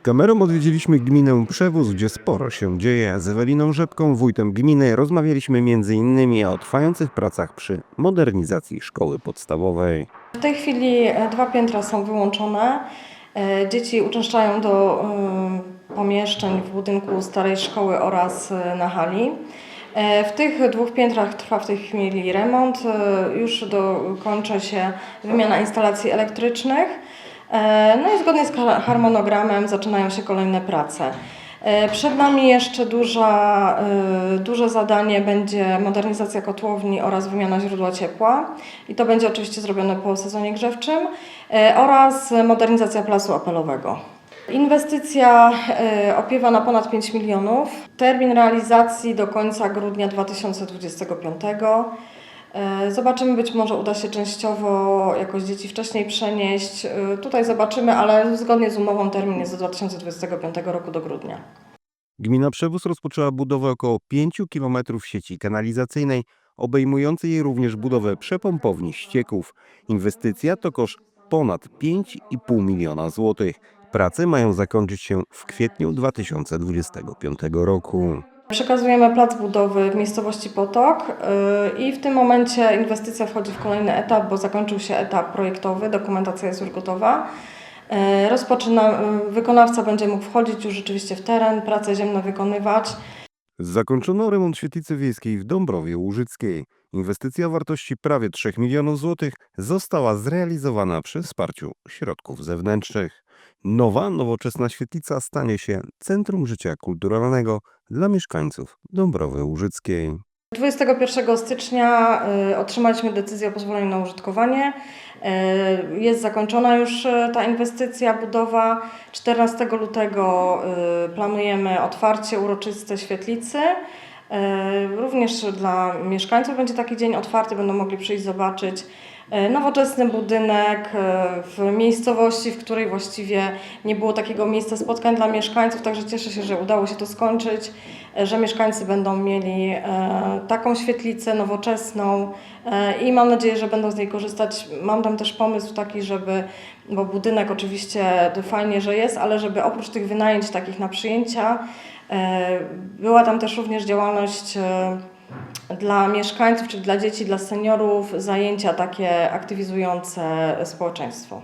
kamerą odwiedziliśmy gminę Przewóz, gdzie sporo się dzieje. Z Eweliną Rzepką, wójtem gminy, rozmawialiśmy m.in. o trwających pracach przy modernizacji szkoły podstawowej. W tej chwili e, dwa piętra są wyłączone. E, Dzieci uczęszczają do e, pomieszczeń w budynku starej szkoły oraz na hali. W tych dwóch piętrach trwa w tej chwili remont. Już dokończy się wymiana instalacji elektrycznych. E, No i zgodnie z har- harmonogramem zaczynają się kolejne prace. E, Przed nami jeszcze duża, e, duże zadanie będzie modernizacja kotłowni oraz wymiana źródła ciepła. I to będzie oczywiście zrobione po sezonie grzewczym oraz modernizacja placu apelowego. Inwestycja opiewa na ponad 5 milionów. Termin realizacji do końca grudnia 2025. E, Zobaczymy, być może uda się częściowo jakoś dzieci wcześniej przenieść. E, Tutaj zobaczymy, ale zgodnie z umową termin jest do 2025 roku do grudnia. Gmina Przewóz rozpoczęła budowę około 5 km sieci kanalizacyjnej, obejmującej również budowę przepompowni ścieków. Inwestycja to koszt ponad 5,5 miliona złotych. Prace mają zakończyć się w kwietniu 2025 roku. Przekazujemy plac budowy w miejscowości Potok yy, i w tym momencie inwestycja wchodzi w kolejny etap, bo zakończył się etap projektowy, dokumentacja jest już gotowa. Yy, Rozpoczyna, yy, wykonawca będzie mógł wchodzić już rzeczywiście w teren, prace ziemne wykonywać. Zakończono remont świetlicy wiejskiej w Dąbrowie Łużyckiej. Inwestycja wartości prawie 3 milionów złotych została zrealizowana przy wsparciu środków zewnętrznych. Nowa, nowoczesna świetlica stanie się centrum życia kulturalnego dla mieszkańców Dąbrowy Łużyckiej. 21 stycznia y, otrzymaliśmy decyzję o pozwoleniu na użytkowanie. Y, Jest zakończona już y, ta inwestycja, budowa. 14 lutego planujemy otwarcie uroczyste świetlicy. Również dla mieszkańców będzie taki dzień otwarty, będą mogli przyjść zobaczyć nowoczesny budynek y, w miejscowości, w której właściwie nie było takiego miejsca spotkań dla mieszkańców, także cieszę się, że udało się to skończyć, y, że mieszkańcy będą mieli e, taką świetlicę nowoczesną e, i mam nadzieję, że będą z niej korzystać. Mam tam też pomysł taki, żeby, bo budynek oczywiście fajnie, że jest, ale żeby oprócz tych wynajęć takich na przyjęcia, e, była tam też również działalność e, dla mieszkańców, czy dla dzieci, dla seniorów, zajęcia takie aktywizujące społeczeństwo.